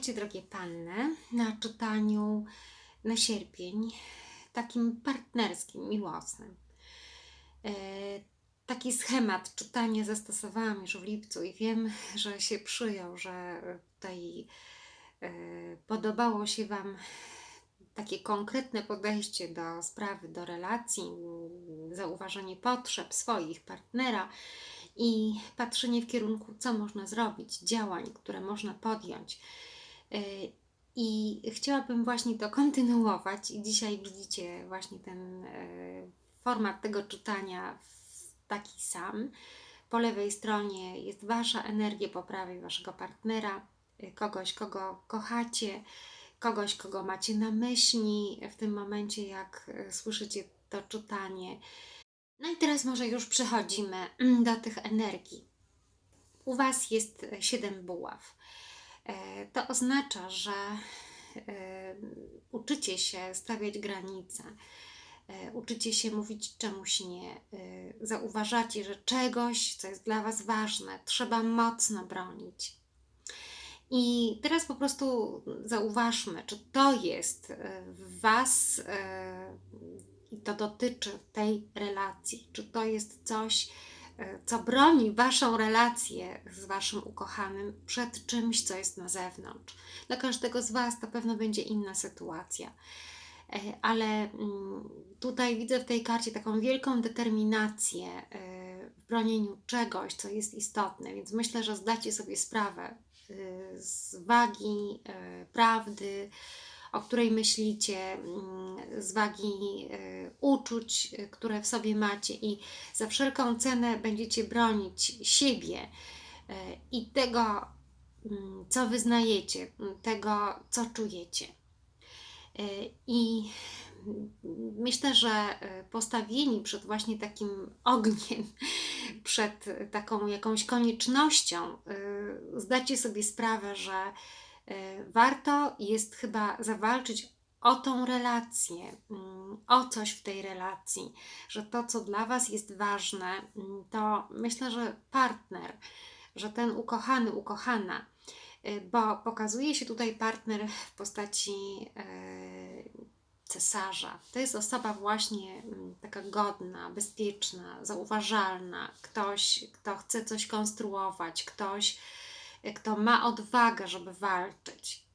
Witajcie, drogie panny, na czytaniu na sierpień, takim partnerskim, miłosnym. E, taki schemat czytania zastosowałam już w lipcu i wiem, że się przyjął, że tutaj e, podobało się Wam takie konkretne podejście do sprawy, do relacji, zauważenie potrzeb swoich partnera i patrzenie w kierunku, co można zrobić, działań, które można podjąć. E, I chciałabym właśnie to kontynuować, i dzisiaj widzicie właśnie ten e, format tego czytania taki sam. Po lewej stronie jest Wasza energia po prawej Waszego partnera, e, kogoś, kogo kochacie, kogoś, kogo macie na myśli w tym momencie, jak słyszycie to czytanie. No i teraz może już przechodzimy do tych energii. U Was jest 7 buław. E, to oznacza, że e, uczycie się stawiać granice, e, uczycie się mówić czemuś nie, zauważacie, że czegoś, co jest dla Was ważne, trzeba mocno bronić. I teraz po prostu zauważmy, czy to jest w Was i to dotyczy tej relacji. Czy to jest coś, co broni Waszą relację z Waszym ukochanym przed czymś, co jest na zewnątrz? Dla każdego z Was to pewno będzie inna sytuacja. E, ale mm, tutaj widzę w tej karcie taką wielką determinację e, w bronieniu czegoś, co jest istotne, więc myślę, że zdacie sobie sprawę z wagi prawdy, o której myślicie, mm, z wagi y, uczuć, y, które w sobie macie, i za wszelką cenę będziecie bronić siebie y, i tego, mm, co wyznajecie, tego, co czujecie. I myślę, że postawieni przed właśnie takim ogniem, przed taką jakąś koniecznością, zdacie sobie sprawę, że warto jest chyba zawalczyć o tą relację, mm, o coś w tej relacji, że to, co dla Was jest ważne, mm, to myślę, że partner, że ten ukochany, ukochana, e, bo pokazuje się tutaj partner w postaci e, cesarza. To jest osoba właśnie mm, taka godna, bezpieczna, zauważalna, ktoś, kto chce coś konstruować, ktoś, kto ma odwagę, żeby walczyć.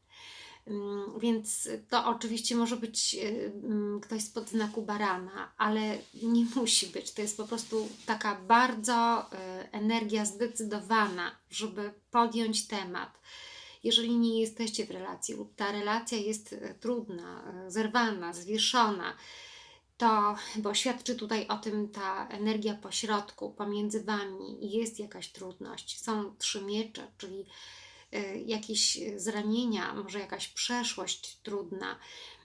Mm, więc to oczywiście może być y, mm, ktoś spod znaku barana, ale nie musi być. To jest po prostu taka bardzo y, energia zdecydowana, żeby podjąć temat. Jeżeli nie jesteście w relacji lub ta relacja jest y, trudna, zerwana, zwieszona, to, bo świadczy tutaj o tym ta energia pośrodku, pomiędzy Wami jest jakaś trudność. Są trzy miecze, czyli y, jakieś zranienia, może jakaś przeszłość trudna.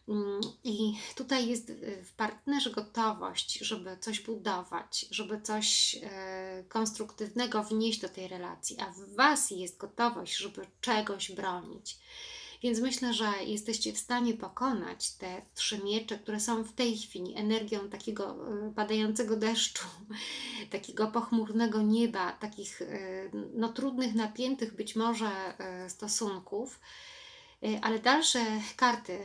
Mm, I tutaj jest y, w partnerze gotowość, żeby coś budować, żeby coś y, konstruktywnego wnieść do tej relacji, a w Was jest gotowość, żeby czegoś bronić. Więc myślę, że jesteście w stanie pokonać te trzy miecze, które są w tej chwili energią takiego e, padającego deszczu, takiego pochmurnego nieba, takich e, no, trudnych, napiętych być może e, stosunków. Ale dalsze karty,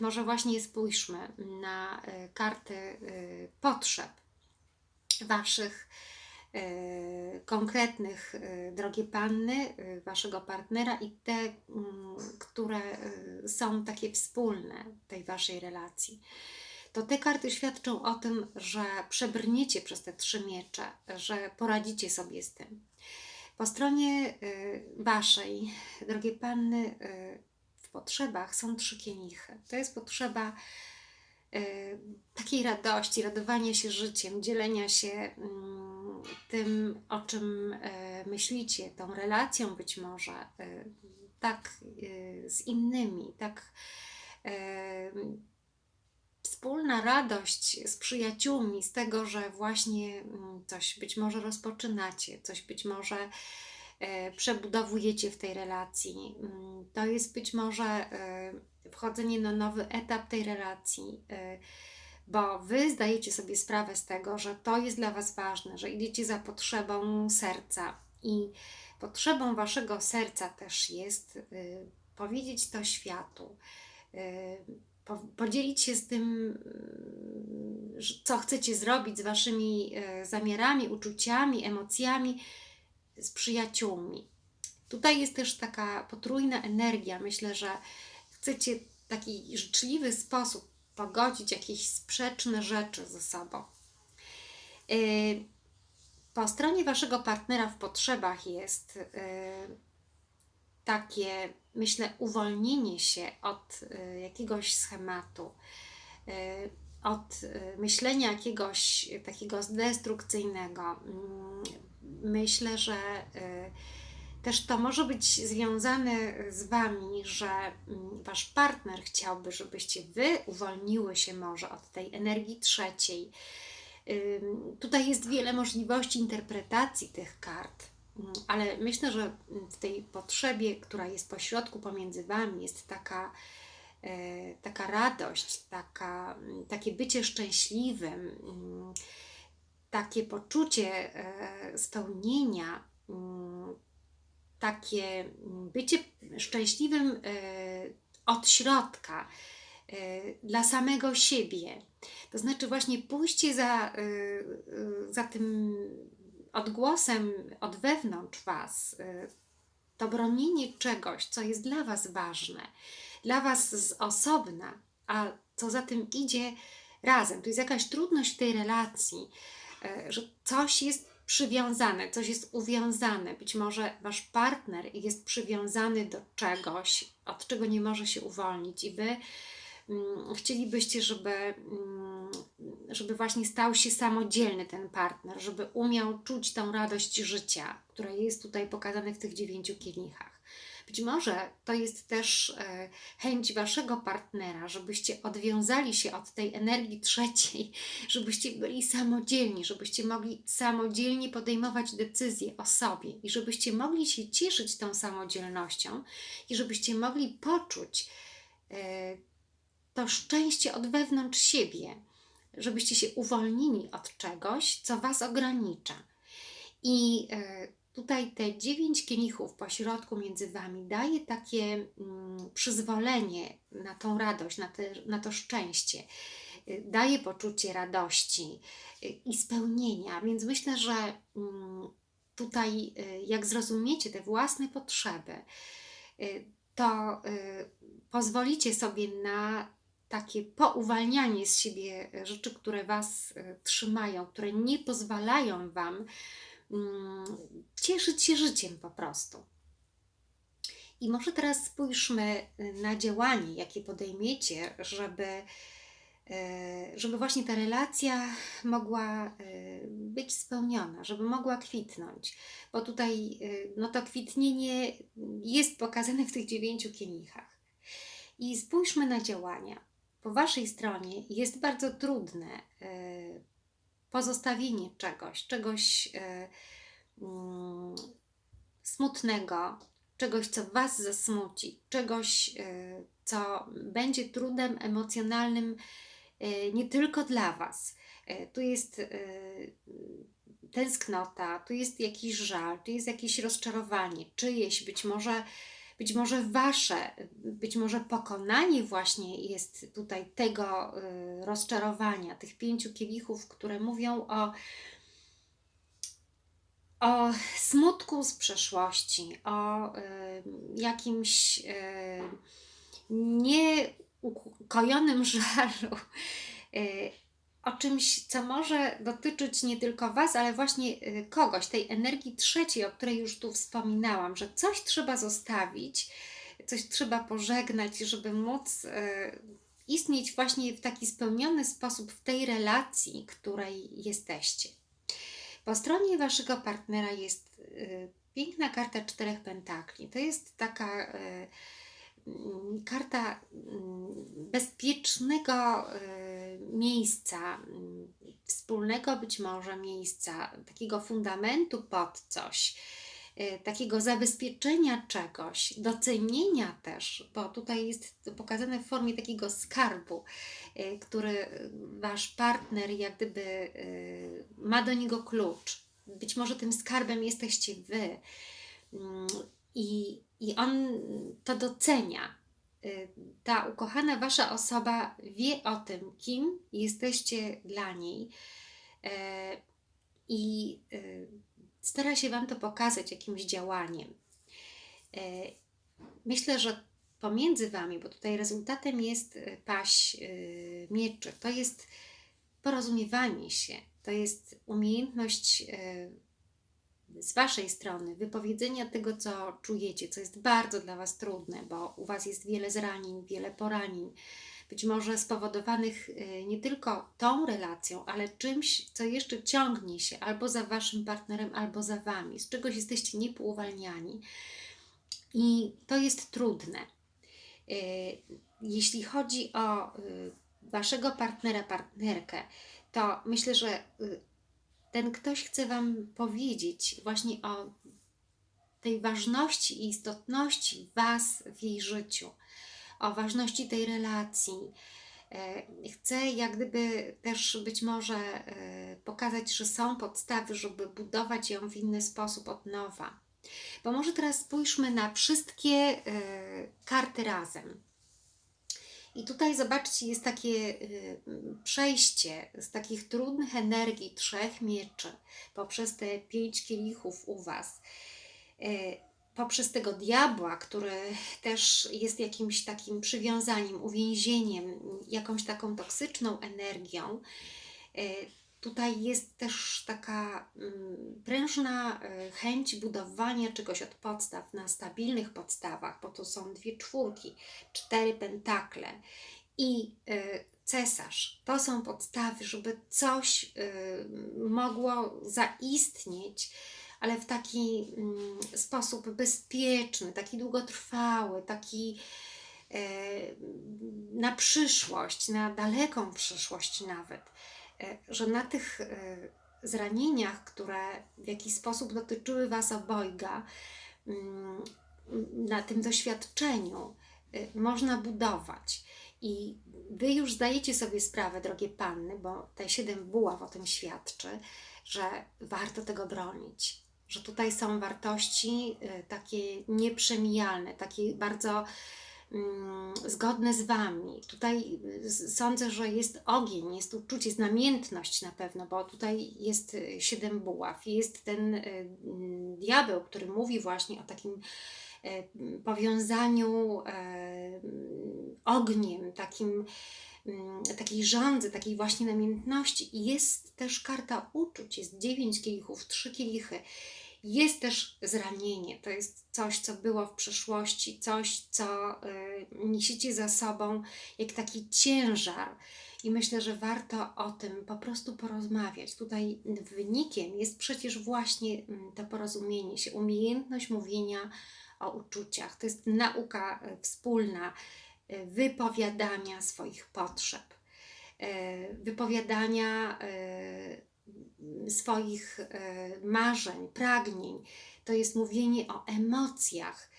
może właśnie spójrzmy na karty potrzeb Waszych konkretnych, e, drogie panny, e, waszego partnera i te, mm, które są takie wspólne tej waszej relacji. To te karty świadczą o tym, że przebrniecie przez te trzy miecze, że poradzicie sobie z tym. Po stronie waszej, drogie panny, w potrzebach są trzy kielichy. To jest potrzeba takiej radości, radowania się życiem, dzielenia się mm, tym, o czym e, myślicie, tą relacją być może, e, tak e, z innymi, tak wspólna radość z przyjaciółmi, z tego, że właśnie mm, coś być może rozpoczynacie, coś być może przebudowujecie w tej relacji. Mm, to jest być może wchodzenie na nowy etap tej relacji, bo Wy zdajecie sobie sprawę z tego, że to jest dla Was ważne, że idziecie za potrzebą serca i potrzebą Waszego serca też jest y, powiedzieć to światu, y, po, podzielić się z tym, y, co chcecie zrobić z waszymi y, zamiarami, uczuciami, emocjami, z przyjaciółmi. Tutaj jest też taka potrójna energia. Myślę, że chcecie w taki życzliwy sposób pogodzić jakieś sprzeczne rzeczy ze sobą. Y, Po stronie waszego partnera w potrzebach jest y, takie, myślę, uwolnienie się od y, jakiegoś schematu, od myślenia jakiegoś takiego destrukcyjnego. Mm, Myślę, że też to może być związane z Wami, że mm, Wasz partner chciałby, żebyście Wy uwolniły się może od tej energii trzeciej. Tutaj jest wiele możliwości interpretacji tych kart, Mm, ale myślę, że w tej potrzebie, która jest pośrodku pomiędzy Wami, jest taka, e, taka radość, taka, mm, takie bycie szczęśliwym, takie poczucie e, spełnienia, takie mm, bycie szczęśliwym e, od środka, e, dla samego siebie. To znaczy właśnie pójście za, y, za tym odgłosem od wewnątrz Was, to bronienie czegoś, co jest dla Was ważne, dla Was z osobna, a co za tym idzie razem. To jest jakaś trudność w tej relacji, że coś jest przywiązane, coś jest uwiązane. Być może Wasz partner jest przywiązany do czegoś, od czego nie może się uwolnić, i Wy mm, chcielibyście, żeby, mm, żeby właśnie stał się samodzielny ten partner, żeby umiał czuć tą radość życia, która jest tutaj pokazana w tych dziewięciu kielichach. Być może to jest też e, chęć waszego partnera, żebyście odwiązali się od tej energii trzeciej, żebyście byli samodzielni, żebyście mogli samodzielnie podejmować decyzje o sobie i żebyście mogli się cieszyć tą samodzielnością i żebyście mogli poczuć e, to szczęście od wewnątrz siebie, żebyście się uwolnili od czegoś, co was ogranicza. I e, tutaj te dziewięć kielichów po środku między wami daje takie mm, przyzwolenie na tą radość, na, te, na to szczęście. Daje poczucie radości y, i spełnienia, więc myślę, że mm, tutaj, y, jak zrozumiecie te własne potrzeby, y, to pozwolicie sobie na takie pouwalnianie z siebie rzeczy, które Was trzymają, które nie pozwalają Wam cieszyć się życiem po prostu. I może teraz spójrzmy y, na działanie, jakie podejmiecie, żeby, y, żeby właśnie ta relacja mogła y, być spełniona, żeby mogła kwitnąć. Bo tutaj no to kwitnienie jest pokazane w tych dziewięciu kielichach. I spójrzmy na działania. Po Waszej stronie jest bardzo trudne pozostawienie czegoś, czegoś y, mm, smutnego, czegoś, co Was zasmuci, czegoś, y, co będzie trudem emocjonalnym y, nie tylko dla Was. Tu jest tęsknota, tu jest jakiś żal, tu jest jakieś rozczarowanie, czyjeś, być może, być może Wasze, być może pokonanie właśnie jest tutaj tego y, rozczarowania, tych pięciu kielichów, które mówią o o smutku z przeszłości, o y, jakimś y, nieukojonym żalu, o czymś, co może dotyczyć nie tylko Was, ale właśnie y, kogoś, tej energii trzeciej, o której już tu wspominałam, że coś trzeba zostawić, coś trzeba pożegnać, żeby móc y, istnieć właśnie w taki spełniony sposób w tej relacji, której jesteście. Po stronie waszego partnera jest y, piękna karta czterech pentakli. To jest taka karta mm, bezpiecznego y, miejsca, mm, wspólnego być może miejsca, takiego fundamentu pod coś, y, takiego zabezpieczenia czegoś, docenienia też, bo tutaj jest to pokazane w formie takiego skarbu, y, który wasz partner jak gdyby ma do niego klucz. Być może tym skarbem jesteście wy. I, i on to docenia. Y, Ta ukochana wasza osoba wie o tym, kim jesteście dla niej e, i y, stara się wam to pokazać jakimś działaniem. E, Myślę, że pomiędzy wami, bo tutaj rezultatem jest y, paść mieczy, to jest porozumiewanie się, to jest umiejętność z waszej strony wypowiedzenia tego, co czujecie, co jest bardzo dla was trudne, bo u was jest wiele zranień, wiele poranień, być może spowodowanych y, nie tylko tą relacją, ale czymś, co jeszcze ciągnie się albo za waszym partnerem, albo za wami, z czegoś jesteście niepouwalniani. I to jest trudne. Y, Jeśli chodzi o y, waszego partnera, partnerkę, to myślę, że ten ktoś chce wam powiedzieć właśnie o tej ważności i istotności was w jej życiu, o ważności tej relacji. E, Chcę jak gdyby też być może e, pokazać, że są podstawy, żeby budować ją w inny sposób od nowa. Bo może teraz spójrzmy na wszystkie e, karty razem. I tutaj zobaczcie, jest takie y, przejście z takich trudnych energii trzech mieczy poprzez te pięć kielichów u Was, y, poprzez tego diabła, który też jest jakimś takim przywiązaniem, uwięzieniem, jakąś taką toksyczną energią. Tutaj jest też taka mm, prężna y, chęć budowania czegoś od podstaw, na stabilnych podstawach, bo to są dwie czwórki, cztery pentakle i y, cesarz. To są podstawy, żeby coś y, mogło zaistnieć, ale w taki mm, sposób bezpieczny, taki długotrwały, taki na przyszłość, na daleką przyszłość nawet. E, że na tych e, zranieniach, które w jakiś sposób dotyczyły Was obojga, mm, na tym doświadczeniu e, można budować. I Wy już zdajecie sobie sprawę, drogie panny, bo te siedem buław o tym świadczy, że warto tego bronić. Że tutaj są wartości takie nieprzemijalne, takie bardzo zgodne z Wami. Tutaj y, sądzę, że jest ogień, jest uczucie, jest namiętność na pewno, bo tutaj jest y, siedem buław. Jest ten y, mm, diabeł, który mówi właśnie o takim e, powiązaniu e, ogniem, takim mm, takiej żądzy, takiej właśnie namiętności. Jest też karta uczuć, jest dziewięć kielichów, trzy kielichy. Jest też zranienie, to jest coś, co było w przeszłości, coś, co y, niesiecie za sobą, jak taki ciężar. I myślę, że warto o tym po prostu porozmawiać. Tutaj wynikiem jest przecież właśnie mm, to porozumienie się, umiejętność mówienia o uczuciach. To jest nauka y, wspólna y, wypowiadania swoich potrzeb, y, wypowiadania swoich e, marzeń, pragnień. To jest mówienie o emocjach.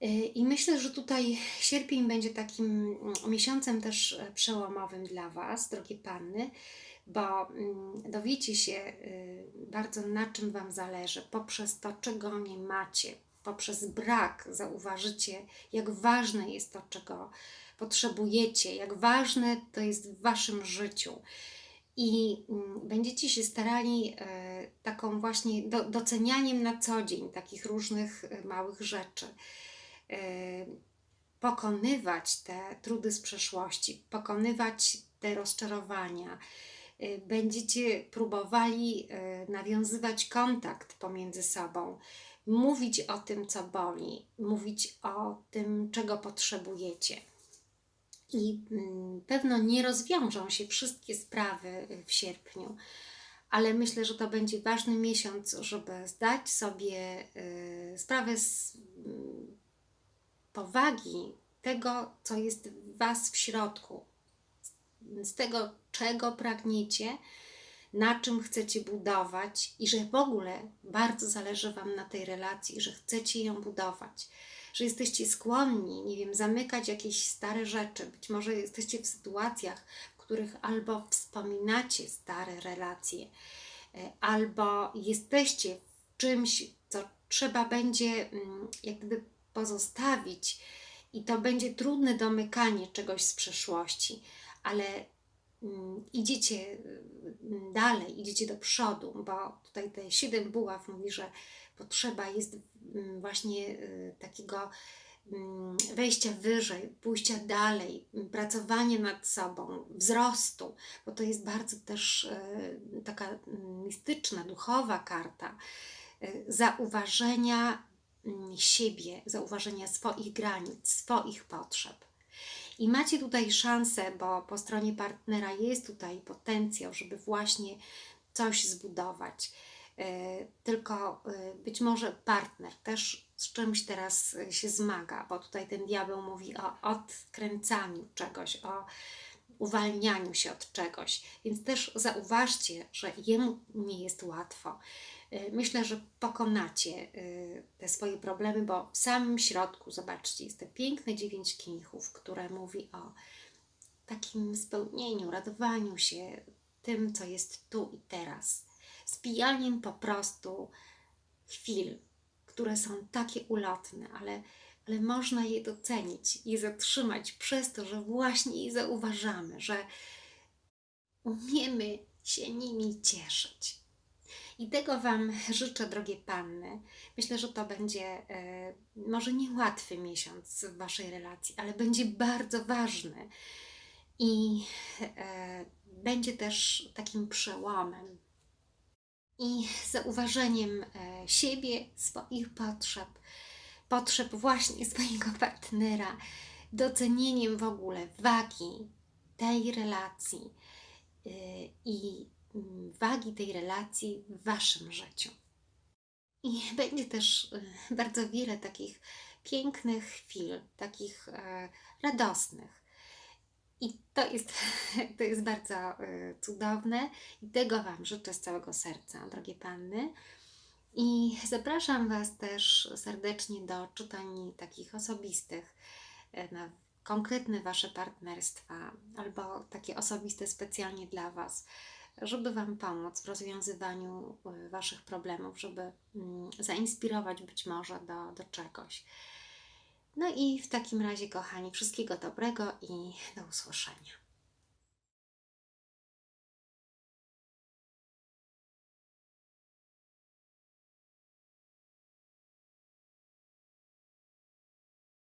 E, I myślę, że tutaj sierpień będzie takim mm, miesiącem też e, przełomowym dla Was, drogie panny, bo mm, dowiecie się bardzo na czym Wam zależy, poprzez to, czego nie macie, poprzez brak zauważycie, jak ważne jest to, czego potrzebujecie, jak ważne to jest w Waszym życiu i mm, będziecie się starali e, taką właśnie do, docenianiem na co dzień takich różnych e, małych rzeczy. E, pokonywać te trudy z przeszłości, pokonywać te rozczarowania. Będziecie próbowali nawiązywać kontakt pomiędzy sobą, mówić o tym, co boli, mówić o tym, czego potrzebujecie i mm, pewno nie rozwiążą się wszystkie sprawy w sierpniu, ale myślę, że to będzie ważny miesiąc, żeby zdać sobie y, sprawę z mm, powagi tego, co jest w Was w środku, z tego, czego pragniecie, na czym chcecie budować i że w ogóle bardzo zależy Wam na tej relacji, że chcecie ją budować że jesteście skłonni, nie wiem, zamykać jakieś stare rzeczy. Być może jesteście w sytuacjach, w których albo wspominacie stare relacje, e, albo jesteście w czymś, co trzeba będzie mm, jak gdyby pozostawić i to będzie trudne domykanie czegoś z przeszłości, ale mm, idziecie mm, dalej, idziecie do przodu, bo tutaj te siedem buław mówi, że potrzeba jest mm, właśnie y, takiego mm, wejścia wyżej, pójścia dalej, pracowania nad sobą, wzrostu, bo to jest bardzo też y, taka mm, mistyczna, duchowa karta y, zauważenia siebie, zauważenia swoich granic, swoich potrzeb. I macie tutaj szansę, bo po stronie partnera jest tutaj potencjał, żeby właśnie coś zbudować. E, Tylko e, być może partner też z czymś teraz e, się zmaga, bo tutaj ten diabeł mówi o odkręcaniu czegoś, o uwalnianiu się od czegoś. Więc też zauważcie, że jemu nie jest łatwo. Myślę, że pokonacie te swoje problemy, bo w samym środku, zobaczcie, jest te piękne dziewięć kinichów, które mówi o takim spełnieniu, radowaniu się tym, co jest tu i teraz. Spijaniem po prostu chwil, które są takie ulotne, ale, ale można je docenić i zatrzymać przez to, że właśnie je zauważamy, że umiemy się nimi cieszyć. I tego Wam życzę, drogie panny. Myślę, że to będzie e, może niełatwy miesiąc w Waszej relacji, ale będzie bardzo ważny i e, będzie też takim przełomem i zauważeniem e, siebie, swoich potrzeb, potrzeb właśnie swojego partnera, docenieniem w ogóle wagi tej relacji y, i mm, wagi tej relacji w Waszym życiu. I będzie też y, bardzo wiele takich pięknych chwil, takich e, radosnych. I to jest, to jest bardzo y, cudowne i tego Wam życzę z całego serca, drogie panny. I zapraszam Was też serdecznie do czytań takich osobistych e, na konkretne Wasze partnerstwa albo takie osobiste specjalnie dla Was, żeby Wam pomóc w rozwiązywaniu e, Waszych problemów, żeby mm, zainspirować być może do, do czegoś. No i w takim razie, kochani, wszystkiego dobrego i do usłyszenia.